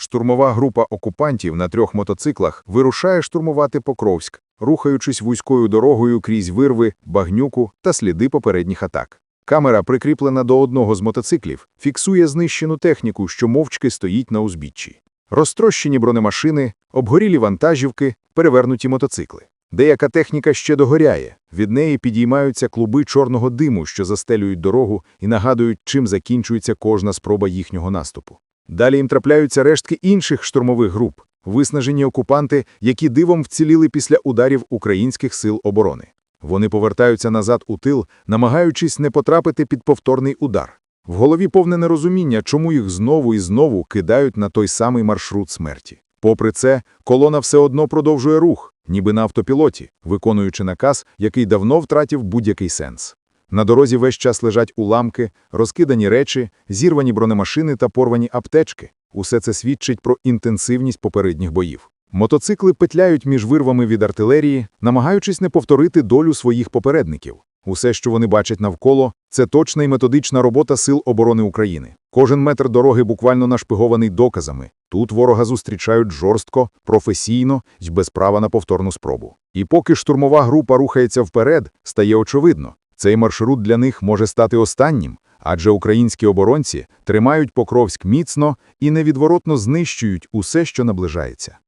Штурмова група окупантів на трьох мотоциклах вирушає штурмувати Покровськ, рухаючись вузькою дорогою крізь вирви, багнюку та сліди попередніх атак. Камера, прикріплена до одного з мотоциклів, фіксує знищену техніку, що мовчки стоїть на узбіччі. Розтрощені бронемашини, обгорілі вантажівки, перевернуті мотоцикли. Деяка техніка ще догоряє, від неї підіймаються клуби чорного диму, що застелюють дорогу і нагадують, чим закінчується кожна спроба їхнього наступу. Далі їм трапляються рештки інших штурмових груп, виснажені окупанти, які дивом вціліли після ударів українських сил оборони. Вони повертаються назад у тил, намагаючись не потрапити під повторний удар. В голові повне нерозуміння, чому їх знову і знову кидають на той самий маршрут смерті. Попри це, колона все одно продовжує рух, ніби на автопілоті, виконуючи наказ, який давно втратив будь-який сенс. На дорозі весь час лежать уламки, розкидані речі, зірвані бронемашини та порвані аптечки. Усе це свідчить про інтенсивність попередніх боїв. Мотоцикли петляють між вирвами від артилерії, намагаючись не повторити долю своїх попередників. Усе, що вони бачать навколо, це точна і методична робота Сил оборони України. Кожен метр дороги буквально нашпигований доказами. Тут ворога зустрічають жорстко, професійно й без права на повторну спробу. І поки штурмова група рухається вперед, стає очевидно, цей маршрут для них може стати останнім, адже українські оборонці тримають Покровськ міцно і невідворотно знищують усе, що наближається.